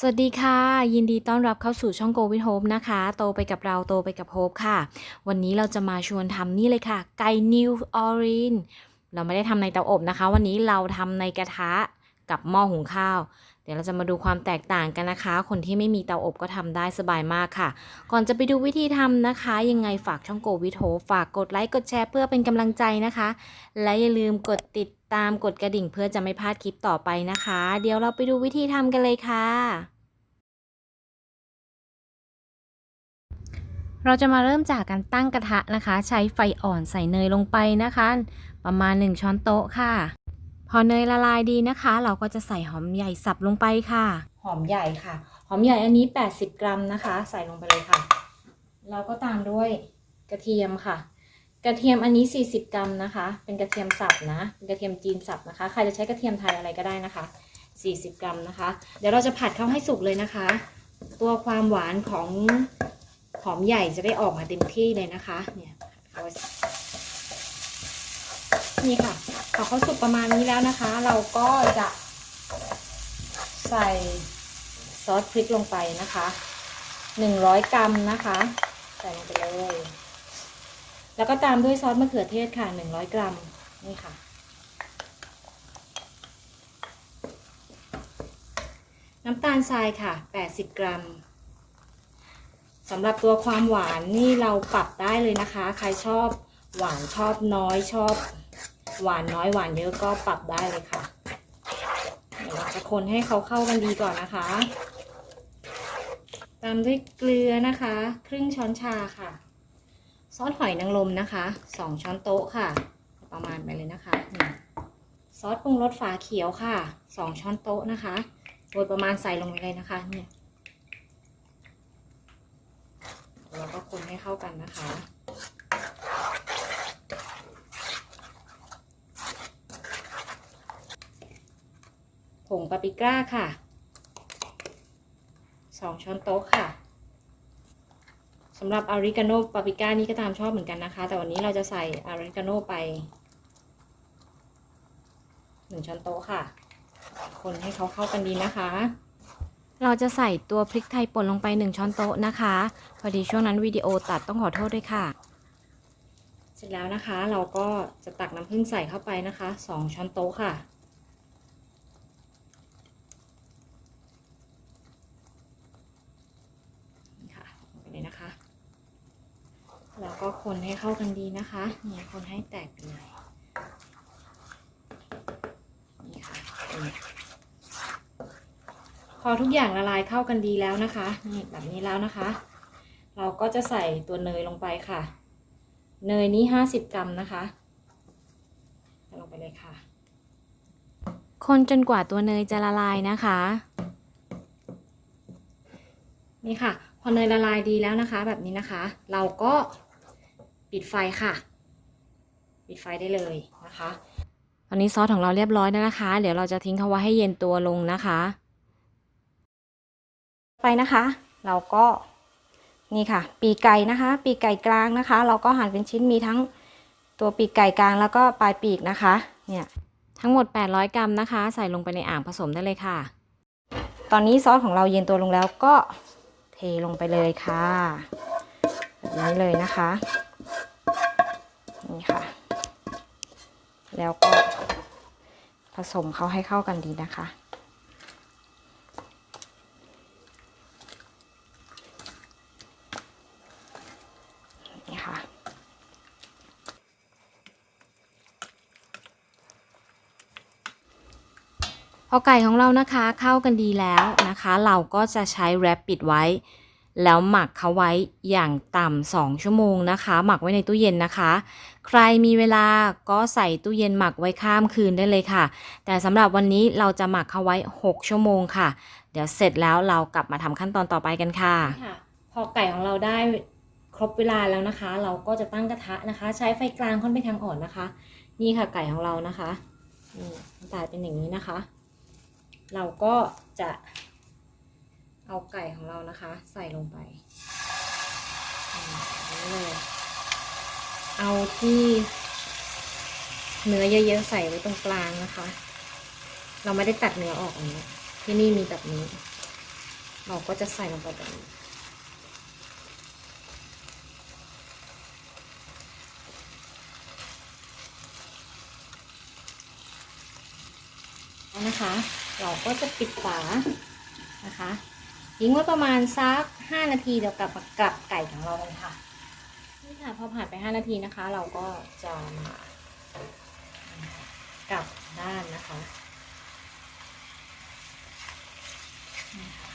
สวัสดีค่ะ ยินดีต้อนรับเข้าสู่ช่อง Go with Hope นะคะ โตไปกับเราโตไปกับโฮปค่ะ วันนี้เราจะมาชวนทำนี่เลยค่ะ ไก่นิวออรินเราไม่ได้ทำในเตาอบนะคะ วันนี้เราทำในกระทะกับหม้อหุงข้าว เดี๋ยวเราจะมาดูความแตกต่างกันนะคะ คนที่ไม่มีเตาอบก็ทำได้สบายมากค่ะ ก่อนจะไปดูวิธีทำนะคะ ยังไงฝากช่อง Go with Hope ฝากกดไลค์กดแชร์เพื่อเป็นกำลังใจนะคะ และอย่าลืมกดติด ตามกดกระดิ่งเพื่อจะไม่พลาดคลิปต่อไปนะคะ เดี๋ยวเราไปดูวิธีทำกันเลยค่ะ เราจะมาเริ่มจากการตั้งกระทะนะคะ ใช้ไฟอ่อนใส่เนยลงไปนะคะ ประมาณ 1 ช้อนโต๊ะค่ะ พอเนยละลายดีนะคะ เราก็จะใส่หอมใหญ่สับลงไปค่ะ หอมใหญ่ค่ะ หอมใหญ่อันนี้ 80 กรัมนะคะ ใส่ลงไปเลยค่ะ เราก็ตามด้วยกระเทียมค่ะ กระเทียมอันนี้ 40 กรัมนะคะ เป็นกระเทียมสับนะเป็นกระเทียมจีนสับนะคะ ใครจะใช้กระเทียมไทยอะไรก็ได้นะคะ 40 กรัมนะคะ เดี๋ยวเราจะผัดเข้าให้สุกเลยนะคะ ตัวความหวานของหอมใหญ่จะได้ออกมาเต็มที่เลยนะคะ เนี่ยเอาไว้นี่ค่ะพอเขาสุกประมาณนี้แล้วนะคะ เราก็จะใส่ซอสพริกลงไปนะคะ 100 กรัมนะคะ ใส่ลงไปเลย แล้วก็ตามด้วยซอสมะเขือเทศค่ะ 100 กรัม นี่ค่ะ น้ำตาลทรายค่ะ 80 กรัมสำหรับตัวความหวานนี่เราปรับได้เลยนะคะ ใครชอบหวานชอบน้อยชอบ หวานน้อยหวานเยอะก็ปรับได้เลยค่ะเดี๋ยวเราจะคนให้เขาเข้ากันดีก่อนนะคะ ตามด้วยเกลือนะคะ ครึ่งช้อนชาค่ะ ซอสหอยนางรมนะคะสองช้อนโต๊ะค่ะ ประมาณไปเลยนะคะนี่ซอสปรุงรสฝาเขียวค่ะสองช้อนโต๊ะนะคะโดยประมาณใส่ลงไปเลยนะคะเนี่ยแล้วก็คนให้เข้ากันนะคะผงปาปริก้าค่ะสองช้อนโต๊ะค่ะำหรับอาริกาโนปาปริก้านี่ก็ตามชอบเหมือนกันนะคะ แต่วันนี้เราจะใส่อาริกาโนไปหนึ่งช้อนโต๊ะค่ะ คนให้เขาเข้ากันดีนะคะ เราจะใส่ตัวพริกไทยป่นลงไป1ช้อนโต๊ะนะคะ พอดีช่วงนั้นวิดีโอตัดต้องขอโทษด้วยค่ะ เสร็จแล้วนะคะเราก็จะตักน้ำผึ้งใส่เข้าไปนะคะ2ช้อนโต๊ะค่ะ นี่ค่ะลงไปเลยนะคะ แล้วก็คนให้เข้ากันดีนะคะ นี่คนให้แตกไปเลยนี่ค่ะนี่พอทุกอย่างละลายเข้ากันดีแล้วนะคะ นี่แบบนี้แล้วนะคะ เราก็จะใส่ตัวเนยลงไปค่ะ เนยนี้ห้าสิบกรัมนะคะใส่ลงไปเลยค่ะ คนจนกว่าตัวเนยจะละลายนะคะ นี่ค่ะ พอเนยละลายดีแล้วนะคะ แบบนี้นะคะ เราก็ ปิดไฟค่ะ ปิดไฟได้เลยนะคะ ตอนนี้ซอสของเราเรียบร้อยแล้วนะคะ เดี๋ยวเราจะทิ้งเขาไว้ให้เย็นตัวลงนะคะ ไปนะคะ เราก็นี่ค่ะ ปีกไก่นะคะ ปีกไก่กลางนะคะ เราก็หั่นเป็นชิ้นมีทั้งตัวปีกไก่กลางแล้วก็ปลายปีกนะคะ เนี่ยทั้งหมด 800 กรัมนะคะ ใส่ลงไปในอ่างผสมได้เลยค่ะ ตอนนี้ซอสของเราเย็นตัวลงแล้วก็เทลงไปเลยค่ะแบบนี้เลยนะคะนี่ ค่ะ แล้วก็ผสมเขาให้เข้ากันดีนะคะ นี่ค่ะ พอไก่ของเรานะคะเข้ากันดีแล้วนะคะ เราก็จะใช้แรปปิดไว้ แล้วหมักเขาไว้อย่างต่ำสองชั่วโมงนะคะ หมักไว้ในตู้เย็นนะคะ ใครมีเวลาก็ใส่ตู้เย็นหมักไว้ข้ามคืนได้เลยค่ะ แต่สำหรับวันนี้เราจะหมักเขาไว้ 6 ชั่วโมงค่ะ เดี๋ยวเสร็จแล้วเรากลับมาทำขั้นตอนต่อไปกันค่ะ พอไก่ของเราได้ครบเวลาแล้วนะคะ เราก็จะตั้งกระทะนะคะ ใช้ไฟกลางค่อนไปทางอ่อนนะคะ นี่ค่ะไก่ของเรานะคะนี่หน้าตาเป็นอย่างนี้นะคะ เราก็จะ เอาไก่ของเรานะคะ ใส่ลงไปอืมอางนี้เลยเอาที่เนื้อเยอะๆใส่ไว้ตรงกลางนะคะ เราไม่ได้ตัดเนื้อออกอันนี้ที่นี่มีแบบนี้ เราก็จะใส่ลงไปแบบนี้แล้วนะคะ เราก็จะปิดฝานะคะ ทิ้งไว้ประมาณสัก 5 นาทีเดี๋ยวกลับมากลับไก่ของเรากันค่ะนี่ค่ะพอผ่านไป 5 นาทีนะคะ เราก็จะมากลับด้านนะคะนี่ค่ะ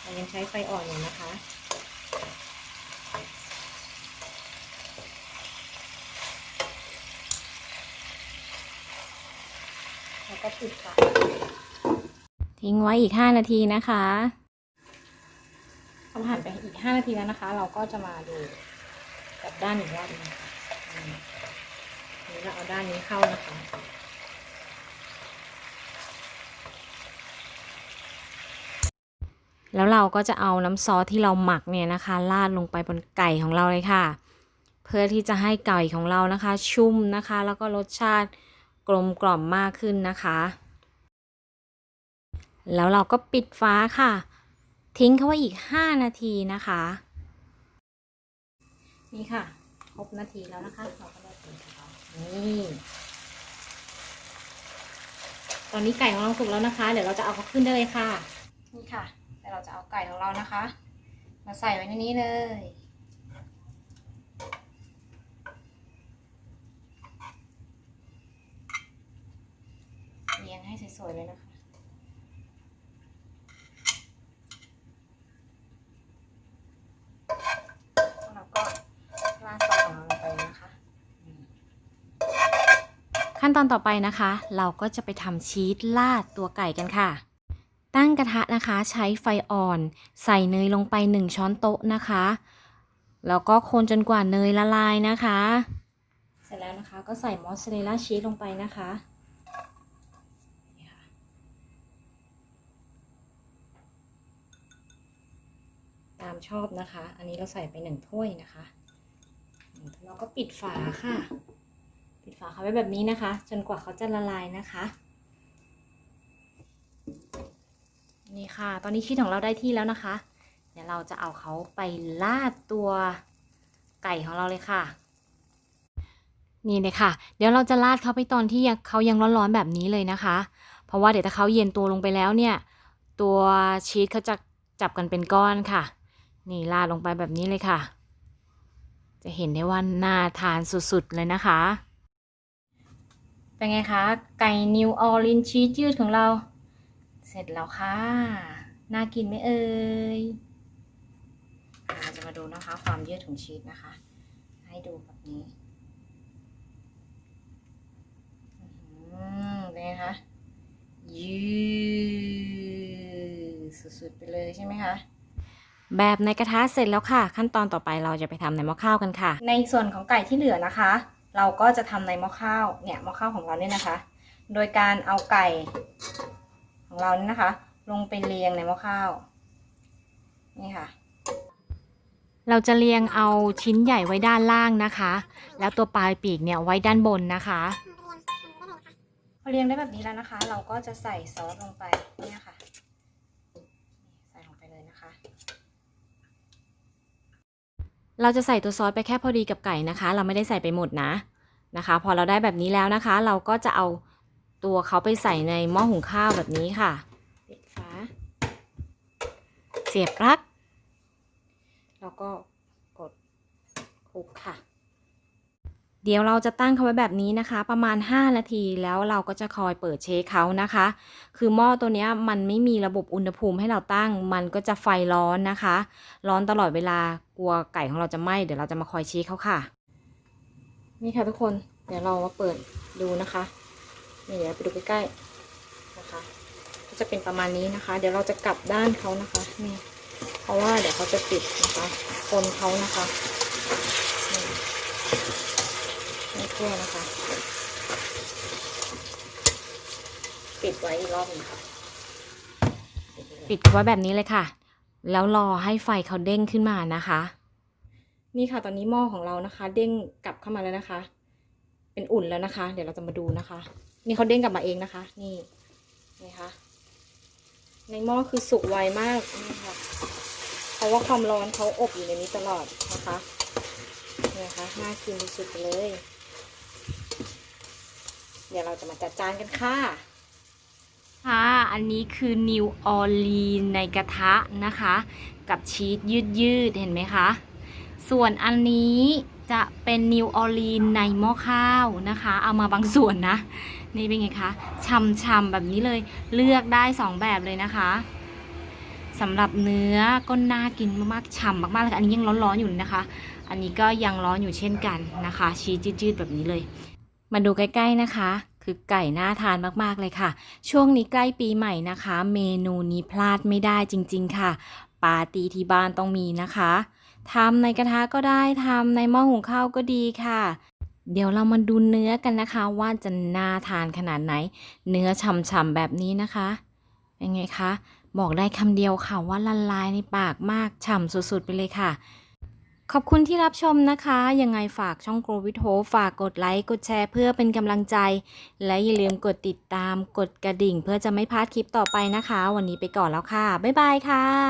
เรายังใช้ไฟอ่อนอยู่นะคะแล้วก็ปิดฝาทิ้งไว้อีก 5 นาทีนะคะ พอผ่านไปอีก 5 นาทีแล้วนะคะ เราก็จะมาดูกับด้านอีกรอบนึงค่ะนนี้เราเอาด้านนี้เข้านะคะ แล้วเราก็จะเอาน้ำซอสที่เราหมักเนี่ยนะคะราดลงไปบนไก่ของเราเลยค่ะ เพื่อที่จะให้ไก่ของเรานะคะ ชุ่มนะคะ แล้วก็รสชาติกลมกล่อมมากขึ้นนะคะ แล้วเราก็ปิดฟ้าค่ะ ทิ้งเขาไว้อีก 5 นาทีนะคะ นี่ค่ะครบนาทีแล้วนะคะเราก็ได้ปิดเขานี่ตอนนี้ไก่ของเราสุกแล้วนะคะ เดี๋ยวเราจะเอาเขาขึ้นได้เลยค่ะ นี่ค่ะเดี๋ยวเราจะเอาไก่ของเรานะคะ มาใส่ไว้ในนี้เลยเรียงให้สวยๆเลยนะคะ แล้วก็ราดซอสของเราลงไปนะคะ ขั้นตอนต่อไปนะคะ เราก็จะไปทำชีสราดตัวไก่กันค่ะ ตั้งกระทะนะคะใช้ไฟอ่อน ใส่เนยลงไป 1 ช้อนโต๊ะนะคะ แล้วก็คนจนกว่าเนยละลายนะคะ เสร็จแล้วนะคะก็ใส่มอสซาเรลล่าชีสลงไปนะคะนี่ค่ะตามชอบนะคะ อันนี้เราใส่ไปหนึ่งถ้วยนะคะเราก็ปิดฝาค่ะ ปิดฝาเขาไว้แบบนี้นะคะ จนกว่าเขาจะละลายนะคะ นี่ค่ะ ตอนนี้ชีสของเราได้ที่แล้วนะคะ เดี๋ยวเราจะเอาเขาไปราดตัวไก่ของเราเลยค่ะ นี่เลยค่ะ เดี๋ยวเราจะราดเขาไปตอนที่เขายังร้อนๆแบบนี้เลยนะคะ เพราะว่าเดี๋ยวถ้าเขาเย็นตัวลงไปแล้วเนี่ย ตัวชีสเขาจะจับกันเป็นก้อนค่ะ นี่ราดลงไปแบบนี้เลยค่ะ จะเห็นได้ว่าน่าทานสุดๆเลยนะคะ เป็นไงคะ ไก่นิวออรินชีสยืดของเรา เสร็จแล้วค่ะ น่ากินไหมเอ่ยเราจะมาดูนะคะ ความยืดของชีสนะคะ ให้ดูแบบนี้อืมเป็นไงคะ ยืดสุดๆไปเลยใช่ไหมคะแบบในกระทะเสร็จแล้วค่ะ ขั้นตอนต่อไปเราจะไปทำในหม้อข้าวกันค่ะ ในส่วนของไก่ที่เหลือนะคะ เราก็จะทำในหม้อข้าวเนี่ยหม้อข้าวของเราเนี่ยนะคะ โดยการเอาไก่ของเรานี่นะคะ ลงไปเรียงในหม้อข้าวนี่ค่ะ เราจะเรียงเอาชิ้นใหญ่ไว้ด้านล่างนะคะ แล้วตัวปลายปีกเนี่ยไว้ด้านบนนะคะพอเรียงได้แบบนี้แล้วนะคะ เราก็จะใส่ซอสลงไปเนี่ยค่ะ ใส่ลงไปเลยนะคะ เราจะใส่ตัวซอสไปแค่พอดีกับไก่นะคะ เราไม่ได้ใส่ไปหมดนะนะคะ พอเราได้แบบนี้แล้วนะคะ เราก็จะเอาตัวเขาไปใส่ในหม้อหุงข้าวแบบนี้ค่ะปิดฝาเสียบปลั๊กแล้วก็กดคลุกค่ะ เดี๋ยวเราจะตั้งเขาไว้แบบนี้นะคะ ประมาณ 5 นาทีแล้วเราก็จะคอยเปิดเช็คเขานะคะ คือหม้อตัวนี้มันไม่มีระบบอุณหภูมิให้เราตั้ง มันก็จะไฟร้อนนะคะ ร้อนตลอดเวลากลัวไก่ของเราจะไหม้เดี๋ยวเราจะมาคอยเช็คเขาค่ะ นี่ค่ะทุกคนเดี๋ยวเรามาเปิดดูนะคะนี่เดี๋ยวไปดูใกล้ๆนะคะ ก็จะเป็นประมาณนี้นะคะ เดี๋ยวเราจะกลับด้านเขานะคะนี่เพราะว่าเดี๋ยวเขาจะติดนะคะคนเขานะคะ นี่ไม่ทั่วนะคะ ปิดไว้อีกรอบหนึงค่ะปิดไว้แบบนี้เลยค่ะ แล้วรอให้ไฟเขาเด้งขึ้นมานะคะ นี่ค่ะ ตอนนี้หม้อของเรานะคะ เด้งกลับเข้ามาแล้วนะคะ เป็นอุ่นแล้วนะคะ เดี๋ยวเราจะมาดูนะคะ นี่เขาเด้งกลับมาเองนะคะ นี่นี่ค่ะในหม้อคือสุกไวมากนี่ค่ะ เพราะว่าความร้อนเขาอบอยู่ในนี้ตลอดนะคะนี่นะคะน่ากินสุดๆไปเลย เดี๋ยวเราจะมาจัดจานกันค่ะค่ะอันนี้คือนิวออลีนในกระทะนะคะ กับชีสยืดๆเห็นไหมคะ ส่วนอันนี้จะเป็นนิวออลีนในหม้อข้าวนะคะ เอามาบางส่วนนะ นี่เป็นไงคะช่ำๆแบบนี้เลยเลือกได้สองแบบเลยนะคะสำหรับเนื้อก็น่ากินมากๆฉ่ำมากๆเลยอันนี้ยังร้อนๆอยู่นะคะ อันนี้ก็ยังร้อนอยู่เช่นกันนะคะ ชีสยืดๆแบบนี้เลย มาดูใกล้ๆนะคะ คือไก่น่าทานมากๆเลยค่ะ ช่วงนี้ใกล้ปีใหม่นะคะ เมนูนี้พลาดไม่ได้จริงๆค่ะ ปาร์ตี้ที่บ้านต้องมีนะคะทำในกระทะก็ได้ทำในหม้อหุงข้าวก็ดีค่ะ เดี๋ยวเรามาดูเนื้อกันนะคะ ว่าจะน่าทานขนาดไหน เนื้อฉ่ำๆแบบนี้นะคะเป็นไงคะ บอกได้คำเดียวค่ะว่าละลายในปากมากฉ่ำสุดๆไปเลยค่ะ ขอบคุณที่รับชมนะคะ ยังไงฝากช่องโกวิทโฮฝากกดไลค์ กดแชร์เพื่อเป็นกำลังใจ และอย่าลืมกดติดตาม กดกระดิ่ง เพื่อจะไม่พลาดคลิปต่อไปนะคะ วันนี้ไปก่อนแล้วค่ะ บ๊ายบายค่ะ